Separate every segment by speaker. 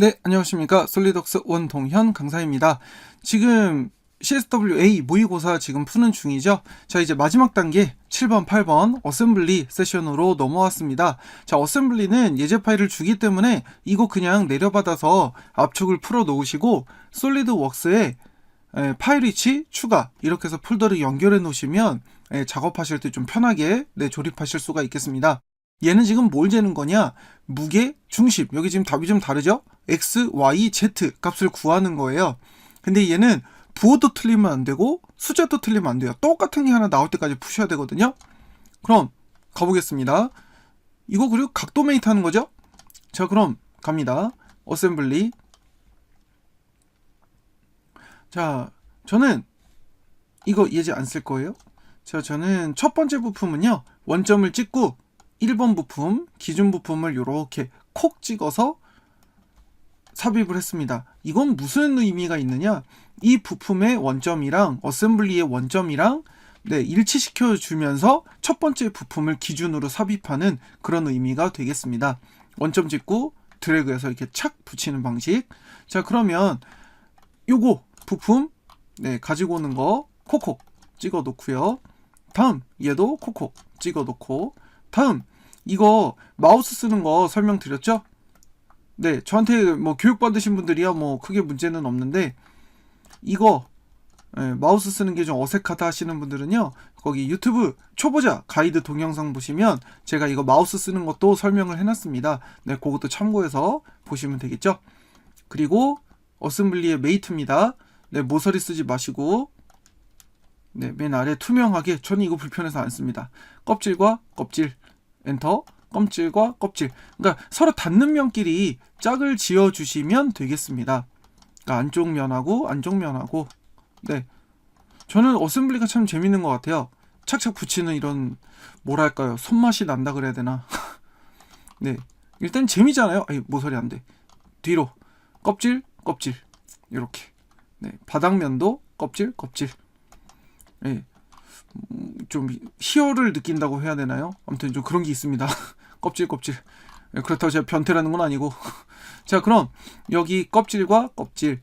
Speaker 1: 네, 안녕하십니까. 솔리덕스 원동현 강사입니다. 지금 CSWA 모의고사 지금 푸는 중이죠. 자, 이제 마지막 단계 7번, 8번 어셈블리 세션으로 넘어왔습니다. 자, 어셈블리는 예제 파일을 주기 때문에 이거 그냥 내려받아서 압축을 풀어 놓으시고 솔리드웍스에 에, 파일 위치 추가 이렇게 해서 폴더를 연결해 놓으시면 에, 작업하실 때 좀 편하게 네, 조립하실 수가 있겠습니다. 얘는 지금 뭘 재는 거냐? 무게, 중심. 여기 지금 답이 좀 다르죠? x, y, z 값을 구하는 거예요. 근데 얘는 부호도 틀리면 안 되고 숫자도 틀리면 안 돼요. 똑같은 게 하나 나올 때까지 푸셔야 되거든요. 그럼 가보겠습니다. 이거 그리고 각도 메이트 하는 거죠? 자, 그럼 갑니다. 어셈블리. 자, 저는 이거 예제 안 쓸 거예요. 자, 저는 첫 번째 부품은요. 원점을 찍고 1번 부품, 기준 부품을 이렇게 콕 찍어서 삽입을 했습니다. 이건 무슨 의미가 있느냐? 이 부품의 원점이랑 어셈블리의 원점이랑 네, 일치시켜 주면서 첫 번째 부품을 기준으로 삽입하는 그런 의미가 되겠습니다. 원점 찍고 드래그해서 이렇게 착 붙이는 방식. 자, 그러면 요거 부품 네, 가지고 오는 거 콕콕 찍어 놓고요. 다음 얘도 콕콕 찍어 놓고 다음 이거 마우스 쓰는 거 설명드렸죠? 네, 저한테 뭐 교육 받으신 분들이야 뭐 크게 문제는 없는데 이거 예, 마우스 쓰는 게 좀 어색하다 하시는 분들은요 거기 유튜브 초보자 가이드 동영상 보시면 제가 이거 마우스 쓰는 것도 설명을 해놨습니다. 네, 그것도 참고해서 보시면 되겠죠. 그리고 어셈블리의 메이트입니다. 네, 모서리 쓰지 마시고 네, 맨 아래 투명하게 저는 이거 불편해서 안 씁니다. 껍질과 껍질 엔터 껍질과 껍질. 그러니까 서로 닿는 면끼리 짝을 지어 주시면 되겠습니다. 그러니까 안쪽 면하고 안쪽 면하고. 네. 저는 어셈블리가 참 재밌는 것 같아요. 착착 붙이는 이런 뭐랄까요? 손맛이 난다 그래야 되나? 네. 일단 재미잖아요. 아이 모서리 안 돼. 뒤로. 껍질 껍질. 이렇게. 네. 바닥면도 껍질 껍질 네. 음, 좀 희열을 느낀다고 해야 되나요? 아무튼 좀 그런 게 있습니다. 껍질 껍질. 예, 그렇다고 제가 변태라는 건 아니고. 자, 그럼 여기 껍질과 껍질.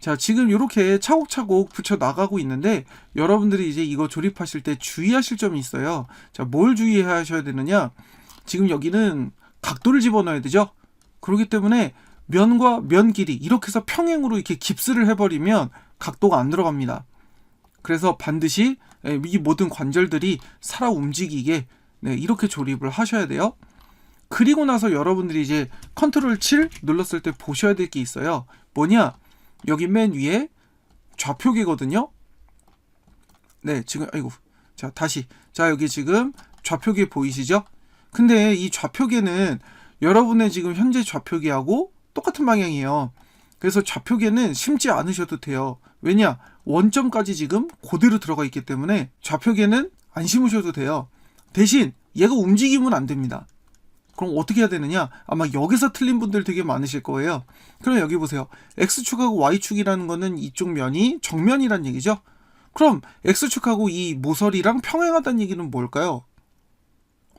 Speaker 1: 자, 지금 이렇게 차곡차곡 붙여 나가고 있는데 여러분들이 이제 이거 조립하실 때 주의하실 점이 있어요. 자, 뭘 주의하셔야 되느냐? 지금 여기는 각도를 집어넣어야 되죠. 그렇기 때문에 면과 면 길이 이렇게 해서 평행으로 이렇게 깁스를 해버리면 각도가 안 들어갑니다. 그래서 반드시 예, 이 모든 관절들이 살아 움직이게 네, 이렇게 조립을 하셔야 돼요. 그리고 나서 여러분들이 이제 컨트롤 7 눌렀을 때 보셔야 될 게 있어요. 뭐냐? 여기 맨 위에 좌표계거든요. 네, 지금 아이고. 자, 다시. 자, 여기 지금 좌표계 보이시죠? 근데 이 좌표계는 여러분의 지금 현재 좌표계하고 똑같은 방향이에요. 그래서 좌표계는 심지 않으셔도 돼요. 왜냐? 원점까지 지금 그대로 들어가 있기 때문에 좌표계는 안 심으셔도 돼요. 대신 얘가 움직이면 안 됩니다. 그럼 어떻게 해야 되느냐? 아마 여기서 틀린 분들 되게 많으실 거예요. 그럼 여기 보세요. X축하고 Y축이라는 거는 이쪽 면이 정면이란 얘기죠? 그럼 X축하고 이 모서리랑 평행하다는 얘기는 뭘까요?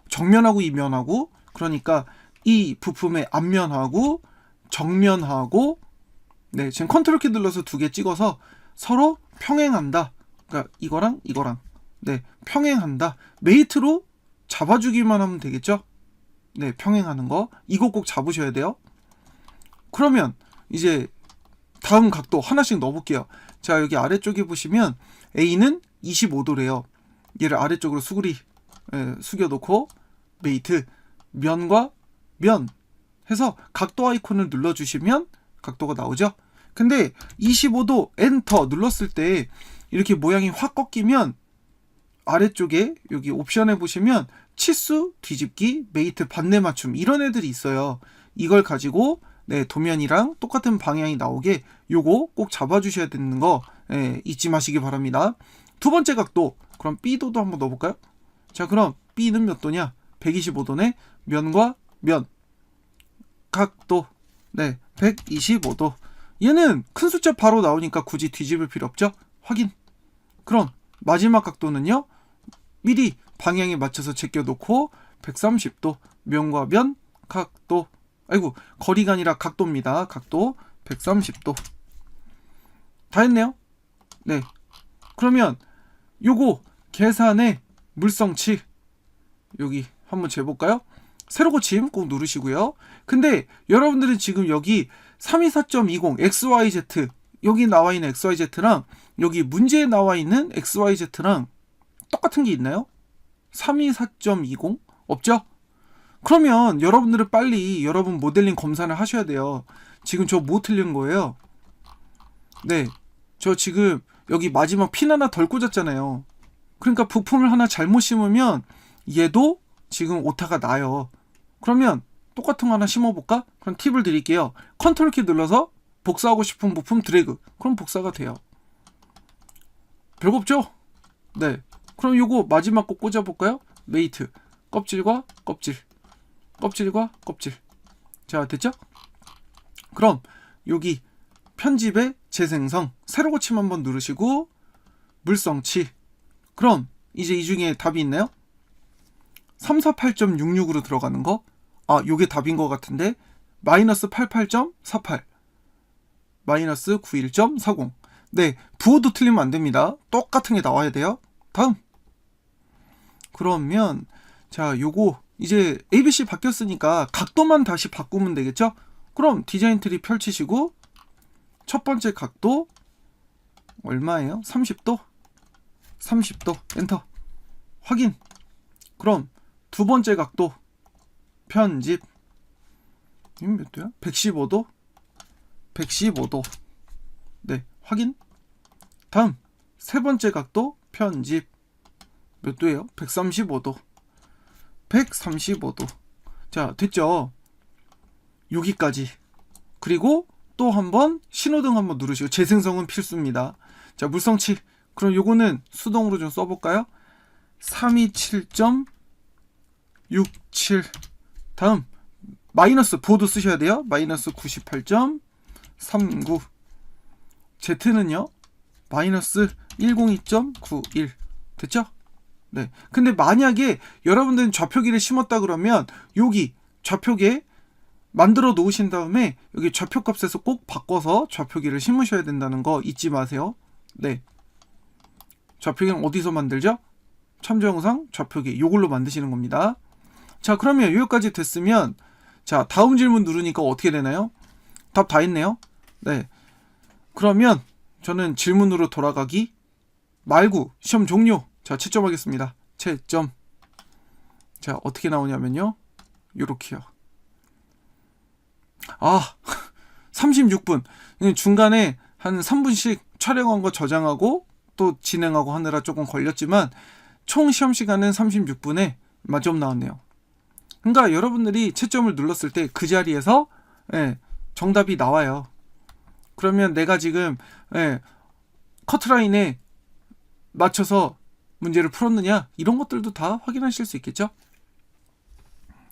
Speaker 1: 정면하고 이면하고 그러니까 이 부품의 앞면하고 정면하고 네, 지금 컨트롤 키 눌러서 두 개 찍어서 서로 평행한다. 그러니까 이거랑 이거랑 네, 평행한다. 메이트로 잡아주기만 하면 되겠죠? 네, 평행하는 거. 이거 꼭 잡으셔야 돼요. 그러면 이제 다음 각도 하나씩 넣어볼게요. 자, 여기 아래쪽에 보시면 A는 25도래요. 얘를 아래쪽으로 수그리 예, 숙여놓고 메이트 면과 면 해서 각도 아이콘을 눌러주시면 각도가 나오죠. 근데 25도 엔터 눌렀을 때 이렇게 모양이 확 꺾이면 아래쪽에 여기 옵션에 보시면 치수 뒤집기 메이트 반대 맞춤 이런 애들이 있어요. 이걸 가지고 네, 도면이랑 똑같은 방향이 나오게 요거 꼭 잡아주셔야 되는 거 예, 잊지 마시기 바랍니다. 두 번째 각도 그럼 B도도 한번 넣어볼까요? 자 그럼 B는 몇 도냐? 125도네 면과 면 각도 네 125도 얘는 큰 숫자 바로 나오니까 굳이 뒤집을 필요 없죠? 확인 그럼 마지막 각도는요 미리 방향에 맞춰서 제껴 놓고 130도 면과 면 각도 아이고 거리가 아니라 각도입니다. 각도 130도. 다 했네요. 네. 그러면 요거 계산의 물성치 여기 한번 재볼까요? 세로 고침 꼭 누르시고요. 근데 여러분들은 지금 여기 324.20 XYZ 여기 나와 있는 XYZ랑 여기 문제에 나와 있는 XYZ랑 똑같은 게 있나요? 324.20 없죠? 그러면 여러분들은 빨리 여러분 모델링 검사를 하셔야 돼요. 지금 저 뭐 틀린 거예요? 네. 저 지금 여기 마지막 핀 하나 덜 꽂았잖아요. 그러니까 부품을 하나 잘못 심으면 얘도 지금 오타가 나요. 그러면 똑같은 거 하나 심어볼까? 그럼 팁을 드릴게요. 컨트롤 키 눌러서 복사하고 싶은 부품 드래그. 그럼 복사가 돼요. 별거 없죠? 네. 그럼 요거 마지막 거 꽂아볼까요? 메이트. 껍질과 껍질. 껍질과 껍질. 자, 됐죠? 그럼 여기 편집의 재생성 세로 고침 한번 누르시고 물성치. 그럼 이제 이 중에 답이 있나요? 348.66으로 들어가는 거. 아, 요게 답인 것 같은데. 마이너스 88.48. 마이너스 91.40. 네, 부호도 틀리면 안 됩니다. 똑같은 게 나와야 돼요. 다음. 그러면 자, 요거 이제 ABC 바뀌었으니까 각도만 다시 바꾸면 되겠죠? 그럼 디자인 트리 펼치시고 첫 번째 각도 얼마예요? 30도? 30도 엔터 확인 그럼 두 번째 각도 편집 이건 몇 도야? 115도? 115도. 네 확인. 다음 세 번째 각도 편집. 몇 도예요? 135도. 135도. 자 됐죠? 여기까지. 그리고 또 한번 신호등 한번 누르시고 재생성은 필수입니다. 자 물성치. 그럼 요거는 수동으로 좀 써볼까요? 327.67 다음 마이너스 보드 쓰셔야 돼요 마이너스 98.39 Z는요 마이너스 102.91 됐죠? 네. 근데 만약에 여러분들은 좌표기를 심었다 그러면 여기 좌표기에 만들어 놓으신 다음에 여기 좌표 값에서 꼭 바꿔서 좌표기를 심으셔야 된다는 거 잊지 마세요. 네. 좌표기는 어디서 만들죠? 참조 영상 좌표기 요걸로 만드시는 겁니다. 자, 그러면 여기까지 됐으면 자, 다음 질문 누르니까 어떻게 되나요? 답 다 했네요. 네. 그러면 저는 질문으로 돌아가기 말고 시험 종료. 자, 채점하겠습니다. 채점. 자, 어떻게 나오냐면요. 요렇게요. 아, 36분. 중간에 한 3분씩 촬영한 거 저장하고 또 진행하고 하느라 조금 걸렸지만 총 시험 시간은 36분에 만점 나왔네요. 그러니까 여러분들이 채점을 눌렀을 때 그 자리에서 예, 정답이 나와요. 그러면 내가 지금 예, 커트라인에 맞춰서 문제를 풀었느냐 이런 것들도 다 확인하실 수 있겠죠.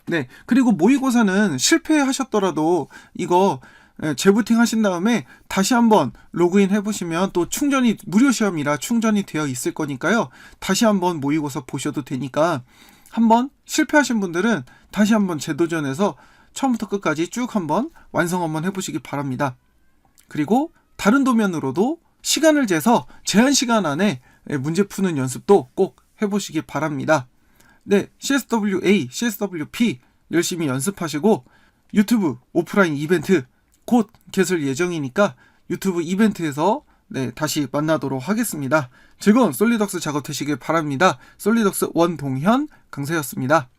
Speaker 1: 네 그리고 모의고사는 실패하셨더라도 이거 예, 재부팅 하신 다음에 다시 한번 로그인 해보시면 또 충전이 무료 시험이라 충전이 되어 있을 거니까요. 다시 한번 모의고사 보셔도 되니까 한번 실패하신 분들은 다시 한번 재도전해서 처음부터 끝까지 쭉 한번 완성 한번 해보시기 바랍니다. 그리고 다른 도면으로도 시간을 재서 제한 시간 안에 문제 푸는 연습도 꼭 해보시기 바랍니다. 네, CSWA, CSWP 열심히 연습하시고 유튜브 오프라인 이벤트 곧 개설 예정이니까 유튜브 이벤트에서 네, 다시 만나도록 하겠습니다. 즐거운 솔리덕스 작업 되시길 바랍니다. 솔리덕스 원동현 강사였습니다.